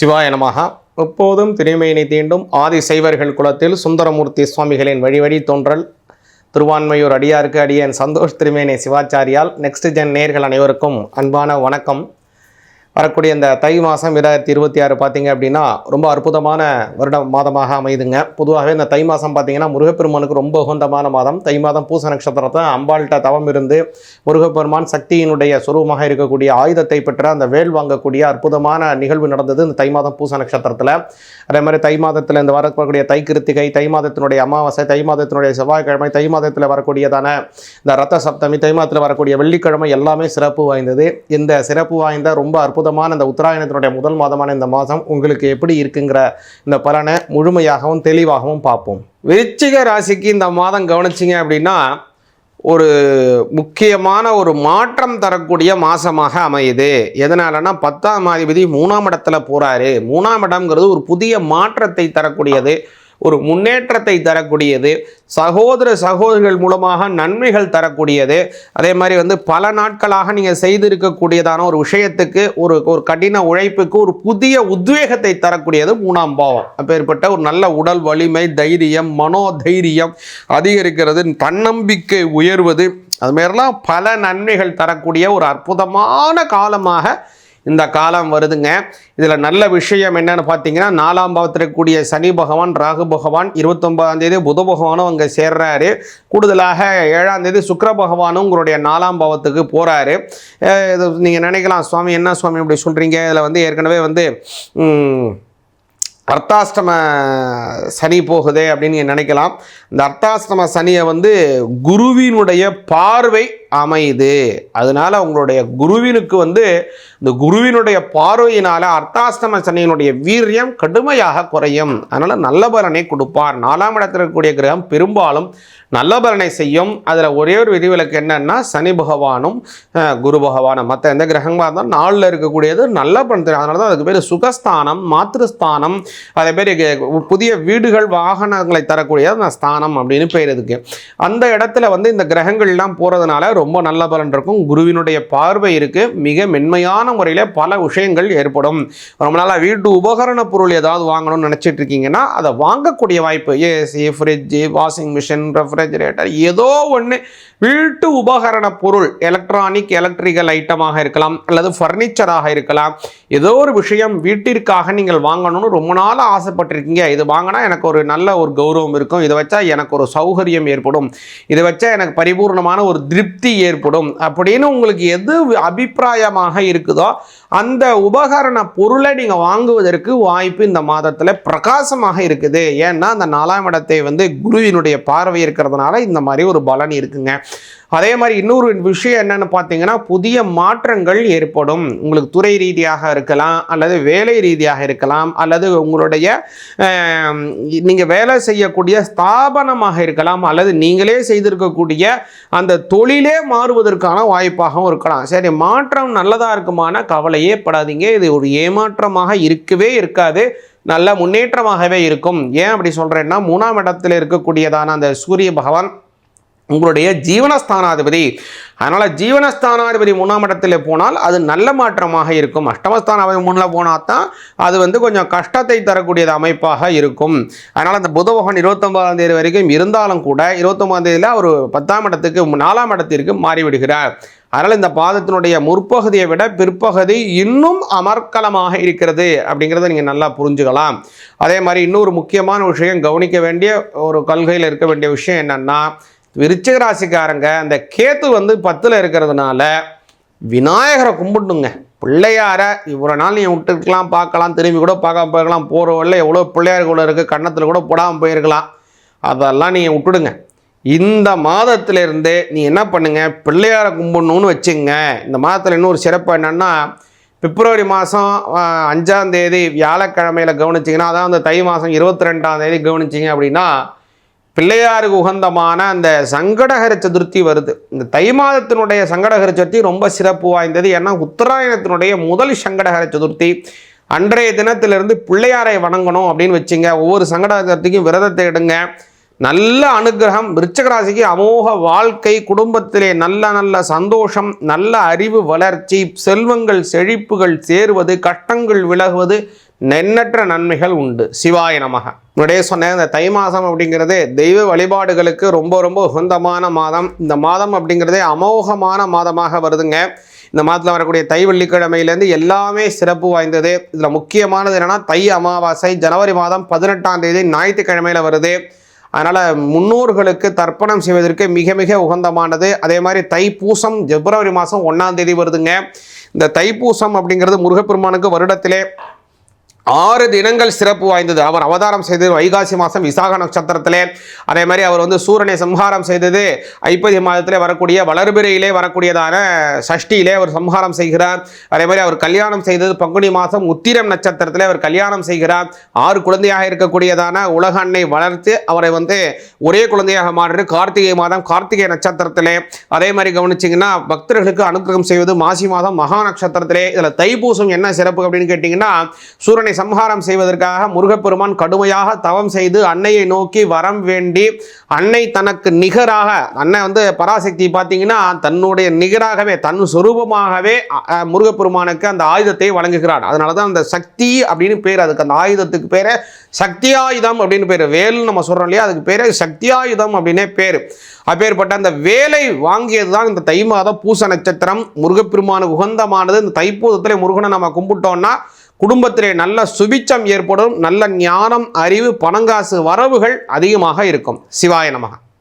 சிவாய எப்போதும் திருமையினை தீண்டும் ஆதி சைவர்கள் குலத்தில் சுந்தரமூர்த்தி சுவாமிகளின் வழிவழி தோன்றல். திருவான்மையூர் அடியாருக்கு அடியன் சந்தோஷ் திருமேனி சிவாச்சாரியால். நெக்ஸ்ட் ஜென் நேர்கள் அனைவருக்கும் அன்பான வணக்கம். வரக்கூடிய இந்த தை மாதம் இரண்டாயிரத்தி இருபத்தி ஆறு பார்த்தீங்க அப்படின்னா ரொம்ப அற்புதமான வருட மாதமாக அமைதுங்க பொதுவாகவே இந்த தை மாதம் பார்த்தீங்கன்னா முருகப்பெருமானுக்கு ரொம்ப உகந்தமான மாதம். தை மாதம் பூச நட்சத்திரத்தை அம்பாள்கிட்ட தவம் இருந்து முருகப்பெருமான் சக்தியினுடைய சுரூபமாக இருக்கக்கூடிய ஆயுதத்தை பெற்ற அந்த வேல் வாங்கக்கூடிய அற்புதமான நிகழ்வு நடந்தது இந்த தை மாதம் பூச நட்சத்திரத்தில். அதே மாதிரி தை மாதத்தில் இந்த வரக்கூடிய தை கிருத்திகை தை மாதத்தினுடைய அமாவாசை தை மாதத்தினுடைய செவ்வாய்க்கிழமை தை மாதத்தில் வரக்கூடியதான இந்த ரத்த சப்தமி தை மாதத்தில் வரக்கூடிய வெள்ளிக்கிழமை எல்லாமே சிறப்பு வாய்ந்தது. இந்த சிறப்பு வாய்ந்த ரொம்ப அற்புதமான இந்த உத்தராயணத்தினுடைய முதல் மாதமான இந்த மாதம் உங்களுக்கு எப்படி இருக்குங்கிற இந்த பலனை முழுமையாகவும் தெளிவாகவும் பார்ப்போம். விருச்சிக ராசிக்கு இந்த மாதம் கவனிச்சிங்க அப்படின்னா ஒரு முக்கியமான ஒரு மாற்றம் தரக்கூடிய மாசமாக அமையுது. எதனாலனா பத்தாம் அதிபதி மூணாம் இடத்துல போறாரு. மூணாம் இடம்ங்கிறது ஒரு புதிய மாற்றத்தை தரக்கூடியது. ஒரு முன்னேற்றத்தை தரக்கூடியது சகோதர சகோதரிகள் மூலமாக நன்மைகள் தரக்கூடியது. அதே மாதிரி வந்து பல நாட்களாக நீங்கள் செய்திருக்கக்கூடியதான ஒரு விஷயத்துக்கு ஒரு ஒரு கடின உழைப்புக்கு ஒரு புதிய உத்வேகத்தை தரக்கூடியது மூணாம் பாவம். அப்பேற்பட்ட ஒரு நல்ல உடல் வலிமை தைரியம் மனோதைரியம் அதிகரிக்கிறது தன்னம்பிக்கை உயர்வது. அது மாதிரிலாம் பல நன்மைகள் தரக்கூடிய ஒரு அற்புதமான காலமாக இந்த காலம் வருதுங்க. இதில் நல்ல விஷயம் என்னன்னு பார்த்தீங்கன்னா நாலாம் பாவத்தில் இருக்கக்கூடிய சனி பகவான் ராகு பகவான் இருபத்தொன்பதாம் தேதி புத பகவானும் அங்கே சேர்றாரு. கூடுதலாக ஏழாம் தேதி சுக்கர பகவானும் உங்களுடைய நாலாம் பாவத்துக்கு போகிறாரு இது நீங்கள் நினைக்கலாம் சுவாமி என்ன சுவாமி இப்படி சொல்கிறீங்க இதில் வந்து ஏற்கனவே வந்து அர்த்தாஷ்டம சனி போகுதே அப்படின்னு நினைக்கலாம். இந்த அர்த்தாஷ்டம சனியை வந்து குருவினுடைய பார்வை அமையுது. அதனால உங்களுடைய குருவினுக்கு வந்து இந்த குருவினுடைய பார்வையினால் அர்த்தாஷ்டம சனியினுடைய வீரியம் கடுமையாக குறையும். அதனால் நல்ல பலனை கொடுப்பார். நாலாம் இடத்துல இருக்கக்கூடிய கிரகம் பெரும்பாலும் நல்ல பலனை செய்யும். அதில் ஒரே ஒரு விதிவிலக்கு என்னென்னா சனி பகவானும் குரு பகவானும். மற்ற எந்த கிரகமாக இருந்தாலும் நாளில் இருக்கக்கூடியது நல்ல பலன் அதனால தான் அதுக்கு பேர் சுகஸ்தானம் மாத்திருஸ்தானம் அதே பேர் புதிய வீடுகள் வாகனங்களை தரக்கூடிய ஸ்தானம் அப்படின்னு பேர் இதுக்கு அந்த இடத்துல வந்து இந்த கிரகங்கள்லாம் போகிறதுனால ரொம்ப நல்ல பலன் இருக்கும். குருவினுடைய பார்வை இருக்கு. மிக மென்மையான முறையில் பல விஷயங்கள் ஏற்படும். ரொம்ப நாளாக வீட்டு உபகரண பொருள் ஏதாவது வாங்கணும்னு நினச்சிட்டு இருக்கீங்கன்னா அதை வாங்கக்கூடிய வாய்ப்பு AC fridge washing machine refrigerator ஏதோ ஒன்று வீட்டு உபகரண பொருள் எலக்ட்ரானிக் எலக்ட்ரிக்கல் ஐட்டமாக இருக்கலாம் அல்லது ஃபர்னிச்சராக இருக்கலாம். ஏதோ ஒரு விஷயம் வீட்டிற்காக நீங்கள் வாங்கணும்னு ரொம்ப நாள் ஆசைப்பட்டிருக்கீங்க. இது வாங்கினா எனக்கு ஒரு நல்ல ஒரு கௌரவம் இருக்கும். இதை வச்சா எனக்கு ஒரு சௌகரியம் ஏற்படும். இதை வச்சா எனக்கு பரிபூர்ணமான ஒரு திருப்தி ஏற்படும். அப்படின்னு உங்களுக்கு எது அபிப்பிராயமாக இருக்குதோ அந்த உபகரண பொருளை நீங்கள் வாங்குவதற்கு வாய்ப்பு இந்த மாதத்தில் பிரகாசமாக இருக்குது. ஏன்னா அந்த நாலாம் இடத்தை வந்து குருவினுடைய பார்வை இருக்கிறதுனால இந்த மாதிரி ஒரு பலன் இருக்குங்க. அதே மாதிரி இன்னொரு விஷயம் என்னன்னு பார்த்தீங்கன்னா புதிய மாற்றங்கள் ஏற்படும். உங்களுக்கு துறை ரீதியாக இருக்கலாம் அல்லது வேலை ரீதியாக இருக்கலாம் அல்லது உங்களுடைய நீங்கள் வேலை செய்யக்கூடிய ஸ்தாபனமாக இருக்கலாம் அல்லது நீங்களே செய்திருக்கக்கூடிய அந்த தொழிலே மாறுவதற்கான வாய்ப்பாகவும் இருக்கலாம். சரி மாற்றம் நல்லதாக இருக்குமான கவலையே படாதீங்க. இது ஒரு ஏமாற்றமாக இருக்கவே இருக்காது. நல்ல முன்னேற்றமாகவே இருக்கும். ஏன் அப்படி சொல்கிறேன்னா மூணாம் இடத்தில் இருக்கக்கூடியதான அந்த சூரிய பகவான் உங்களுடைய ஜீவனஸ்தானாதிபதி. அதனால் ஜீவனஸ்தானாதிபதி மூணாம் இடத்துல போனால் அது நல்ல மாற்றமாக இருக்கும். அஷ்டமஸ்தானாதிபதி மூணில் போனால் தான் அது வந்து கொஞ்சம் கஷ்டத்தை தரக்கூடிய அமைப்பாக இருக்கும். அதனால் அந்த புத பகவான் தேதி வரைக்கும் இருந்தாலும் கூட இருபத்தொம்பதாம் தேதியில் அவர் பத்தாம் இடத்துக்கு நாலாம் இடத்திற்கு மாறிவிடுகிறார். அதனால் இந்த பாதத்தினுடைய முற்பகுதியை விட பிற்பகுதி இன்னும் அமர்க்கலமாக இருக்கிறது அப்படிங்கிறத நீங்கள் நல்லா புரிஞ்சுக்கலாம். அதே மாதிரி இன்னொரு முக்கியமான விஷயம் கவனிக்க வேண்டிய ஒரு கொள்கையில் இருக்க வேண்டிய விஷயம் என்னென்னா விருச்சிக ராசிக்காரங்க அந்த கேத்து வந்து பத்தில் இருக்கிறதுனால விநாயகரை கும்பிடணுங்க. பிள்ளையார இவ்வளோ நாள் நீ விட்டுருக்கலாம் பார்க்கலாம் திரும்பி கூட பார்க்காம போயிருக்கலாம். போகிற வழியில் எவ்வளோ பிள்ளையார் கூட இருக்குது கன்னத்தில் கூட போடாமல் போயிருக்கலாம். அதெல்லாம் நீங்கள் விட்டுடுங்க. இந்த மாதத்திலிருந்து நீ என்ன பண்ணுங்கள் பிள்ளையாரை கும்பிடணும்னு வச்சுங்க. இந்த மாதத்தில் இன்னொரு சிறப்பு என்னென்னா பிப்ரவரி மாதம் அஞ்சாம் தேதி வியாழக்கிழமையில் கவனிச்சிங்கன்னா அதான் அந்த தை மாதம் இருபத்தி ரெண்டாம் தேதி கவனிச்சிங்க அப்படின்னா பிள்ளையாருக்கு உகந்தமான அந்த சங்கடகர சதுர்த்தி வருது. இந்த தை மாதத்தினுடைய சங்கடகர சதுர்த்தி ரொம்ப சிறப்பு வாய்ந்தது. ஏன்னா உத்தராயணத்தினுடைய முதல் சங்கடகர சதுர்த்தி. அன்றைய தினத்திலிருந்து பிள்ளையாரை வணங்கணும் அப்படின்னு வச்சுங்க. ஒவ்வொரு சங்கடகர சதுர்த்திக்கும் விரதத்தை எடுங்க. நல்ல அனுகிரகம் விருச்சகராசிக்கு அமோக வாழ்க்கை குடும்பத்திலே நல்ல நல்ல சந்தோஷம் நல்ல அறிவு வளர்ச்சி செல்வங்கள் செழிப்புகள் சேருவது கஷ்டங்கள் விலகுவது நெண்ணற்ற நன்மைகள் உண்டு. சிவாய நமக. முன்னாடியே சொன்னேன் இந்த தை மாதம் அப்படிங்கிறது தெய்வ வழிபாடுகளுக்கு ரொம்ப ரொம்ப உகந்தமான மாதம். இந்த மாதம் அப்படிங்கிறதே அமோகமான மாதமாக வருதுங்க. இந்த மாதத்தில் வரக்கூடிய தை வெள்ளிக்கிழமையிலேருந்து எல்லாமே சிறப்பு வாய்ந்தது. இதில் முக்கியமானது என்னென்னா தை அமாவாசை ஜனவரி மாதம் பதினெட்டாம் தேதி ஞாயிற்றுக்கிழமையில் வருது. அதனால் முன்னோர்களுக்கு தர்ப்பணம் செய்வதற்கு மிக மிக உகந்தமானது. அதே மாதிரி தைப்பூசம் பிப்ரவரி மாதம் ஒன்றாம் தேதி வருதுங்க. இந்த தைப்பூசம் அப்படிங்கிறது முருகப்பெருமானுக்கு வருடத்திலே ஆறு தினங்கள் சிறப்பு வாய்ந்தது. அவர் அவதாரம் செய்தது வைகாசி மாதம் விசாக நட்சத்திரத்திலே அதே மாதிரி அவர் வந்து சூரனை சம்ஹாரம் செய்தது ஐப்பதி மாதத்திலே வரக்கூடிய வளர்பிறையிலே வரக்கூடியதான சஷ்டியிலே அவர் சம்ஹாரம் செய்கிறார். அதே மாதிரி அவர் கல்யாணம் செய்தது பங்குனி மாதம் உத்திரம் நட்சத்திரத்திலே அவர் கல்யாணம் செய்கிறார். ஆறு குழந்தையாக இருக்கக்கூடியதான உலக அன்னை வளர்த்து அவரை வந்து ஒரே குழந்தையாக மாற்றி கார்த்திகை மாதம் கார்த்திகை நட்சத்திரத்திலே அதே மாதிரி கவனிச்சிங்கன்னா பக்தர்களுக்கு அனுகிரகம் செய்வது மாசி மாதம் மகா நட்சத்திரத்திலே. இதில் தைப்பூசம் என்ன சிறப்பு அப்படின்னு கேட்டிங்கன்னா சூரனை சம்ஹாரம் செய்வதற்காக முருகப்பெருமான் கடுமையாக தவம் செய்து அன்னையை நோக்கி வரம் வேண்டி அன்னை தனக்கு நிகராக அன்னை வந்து பராசக்தி பார்த்தீங்கன்னா தன்னுடைய நிகராகவே தன் சொரூபமாகவே முருகப்பெருமானுக்கு அந்த ஆயுதத்தை வழங்குகிறார் அதனால தான் அந்த சக்தி அப்படின்னு பேர் அதுக்கு அந்த ஆயுதத்துக்கு பேர் சக்தியாயுதம் அப்படின்னு பேர். வேல்னு நம்ம சொல்கிறோம் இல்லையா? அதுக்கு பேர் சக்தியாயுதம் அப்படின்னே பேர். அப்பேற்பட்ட அந்த வேலை வாங்கியது தான் இந்த தை மாதம் பூச நட்சத்திரம். முருகப்பெருமானுக்கு உகந்தமானது. இந்த தைப்பூதத்தில் முருகனை நம்ம கும்பிட்டோம்னா குடும்பத்திலே நல்ல சுபிச்சம் ஏற்படும் நல்ல ஞானம் அறிவு பணங்காசு வரவுகள் அதிகமாக இருக்கும். சிவாய நமக.